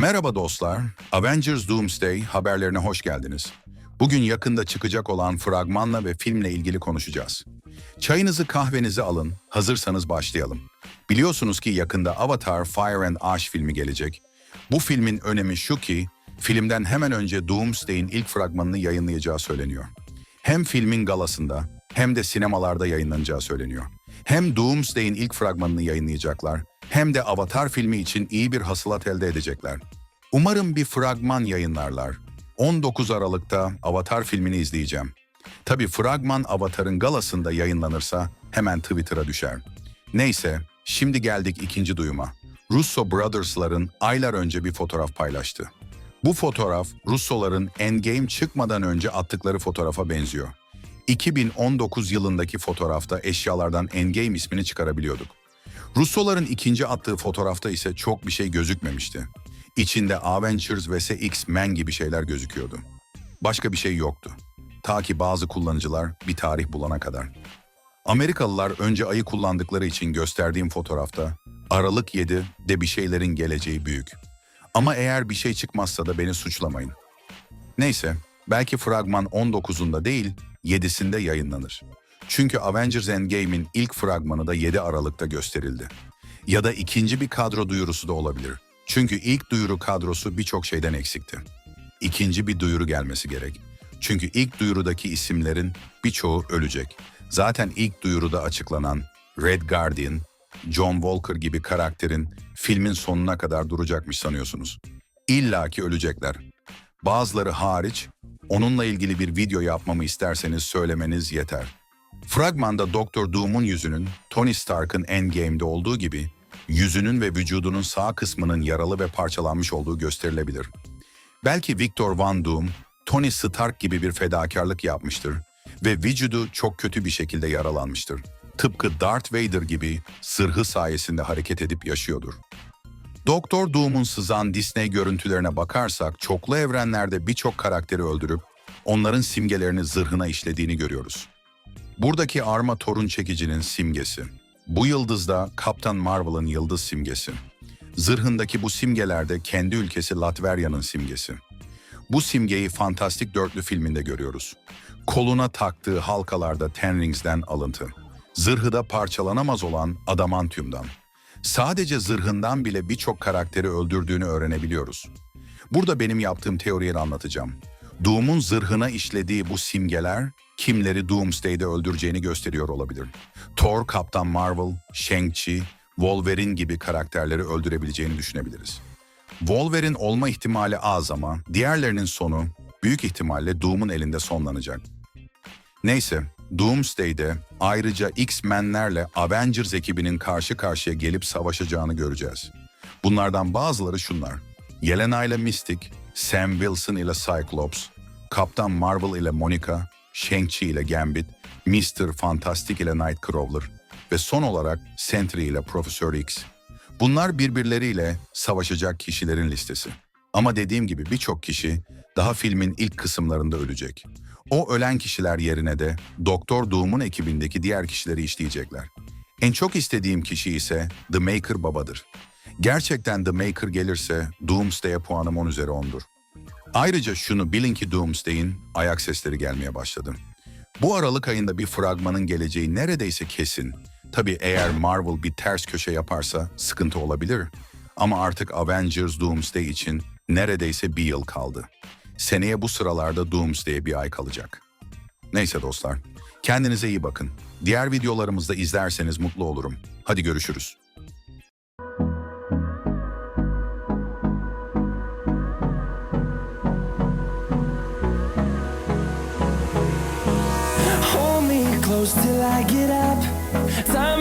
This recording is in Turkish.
Merhaba dostlar. Avengers Doomsday haberlerine hoş geldiniz. Bugün yakında çıkacak olan fragmanla ve filmle ilgili konuşacağız. Çayınızı kahvenizi alın, hazırsanız başlayalım. Biliyorsunuz ki yakında Avatar Fire and Ash filmi gelecek. Bu filmin önemi şu ki, filmden hemen önce Doomsday'in ilk fragmanını yayınlayacağı söyleniyor. Hem filmin galasında hem de sinemalarda yayınlanacağı söyleniyor. Hem Doomsday'in ilk fragmanını yayınlayacaklar hem de Avatar filmi için iyi bir hasılat elde edecekler. Umarım bir fragman yayınlarlar. 19 Aralık'ta Avatar filmini izleyeceğim. Tabi fragman Avatar'ın galasında yayınlanırsa hemen Twitter'a düşer. Neyse, şimdi geldik ikinci duyuma. Russo Brothers'ların aylar önce bir fotoğraf paylaştı. Bu fotoğraf Russoların Endgame çıkmadan önce attıkları fotoğrafa benziyor. 2019 yılındaki fotoğrafta eşyalardan Endgame ismini çıkarabiliyorduk. Russoların ikinci attığı fotoğrafta ise çok bir şey gözükmemişti. İçinde Avengers vs X-Men gibi şeyler gözüküyordu. Başka bir şey yoktu. Ta ki bazı kullanıcılar bir tarih bulana kadar. Amerikalılar önce ayı kullandıkları için gösterdiğim fotoğrafta Aralık 7 de bir şeylerin geleceği büyük. Ama eğer bir şey çıkmazsa da beni suçlamayın. Neyse, belki fragman 19'unda değil, 7'sinde yayınlanır. Çünkü Avengers Endgame'in ilk fragmanı da 7 Aralık'ta gösterildi. Ya da ikinci bir kadro duyurusu da olabilir. Çünkü ilk duyuru kadrosu birçok şeyden eksikti. İkinci bir duyuru gelmesi gerek. Çünkü ilk duyurudaki isimlerin birçoğu ölecek. Zaten ilk duyuruda açıklanan Red Guardian, John Walker gibi karakterin filmin sonuna kadar duracakmış sanıyorsunuz. İlla ki ölecekler. Bazıları hariç onunla ilgili bir video yapmamı isterseniz söylemeniz yeter. Fragmanda Doktor Doom'un yüzünün Tony Stark'ın Endgame'de olduğu gibi yüzünün ve vücudunun sağ kısmının yaralı ve parçalanmış olduğu gösterilebilir. Belki Victor Van Doom, Tony Stark gibi bir fedakarlık yapmıştır ve vücudu çok kötü bir şekilde yaralanmıştır. Tıpkı Darth Vader gibi sırhı sayesinde hareket edip yaşıyordur. Doktor Doom'un sızan Disney görüntülerine bakarsak çoklu evrenlerde birçok karakteri öldürüp onların simgelerini zırhına işlediğini görüyoruz. Buradaki arma torun çekicinin simgesi. Bu yıldızda Kaptan Marvel'ın yıldız simgesi. Zırhındaki bu simgelerde kendi ülkesi Latverya'nın simgesi. Bu simgeyi Fantastik Dörtlü filminde görüyoruz. Koluna taktığı halkalarda Ten Rings'den alıntı. Zırhı da parçalanamaz olan adamantyumdan. Sadece zırhından bile birçok karakteri öldürdüğünü öğrenebiliyoruz. Burada benim yaptığım teoriyi anlatacağım. Doom'un zırhına işlediği bu simgeler kimleri Doomsday'de öldüreceğini gösteriyor olabilir. Thor, Kaptan Marvel, Shang-Chi, Wolverine gibi karakterleri öldürebileceğini düşünebiliriz. Wolverine olma ihtimali az ama diğerlerinin sonu büyük ihtimalle Doom'un elinde sonlanacak. Neyse, Doomsday'de ayrıca X-Men'lerle Avengers ekibinin karşı karşıya gelip savaşacağını göreceğiz. Bunlardan bazıları şunlar. Yelena ile Mystic, Sam Wilson ile Cyclops, Kaptan Marvel ile Monica, Shang-Chi ile Gambit, Mr. Fantastic ile Nightcrawler ve son olarak Sentry ile Professor X. Bunlar birbirleriyle savaşacak kişilerin listesi. Ama dediğim gibi birçok kişi daha filmin ilk kısımlarında ölecek. O ölen kişiler yerine de Doktor Doom'un ekibindeki diğer kişileri işleyecekler. En çok istediğim kişi ise The Maker babadır. Gerçekten The Maker gelirse Doomsday'e puanım 10 üzeri 10'dur. Ayrıca şunu bilin ki Doomsday'in ayak sesleri gelmeye başladı. Bu Aralık ayında bir fragmanın geleceği neredeyse kesin. Tabii eğer Marvel bir ters köşe yaparsa sıkıntı olabilir. Ama artık Avengers Doomsday için neredeyse bir yıl kaldı. Seneye bu sıralarda Doomsday'e bir ay kalacak. Neyse dostlar, kendinize iyi bakın. Diğer videolarımızda izlerseniz mutlu olurum. Hadi görüşürüz. Close till I get up. Time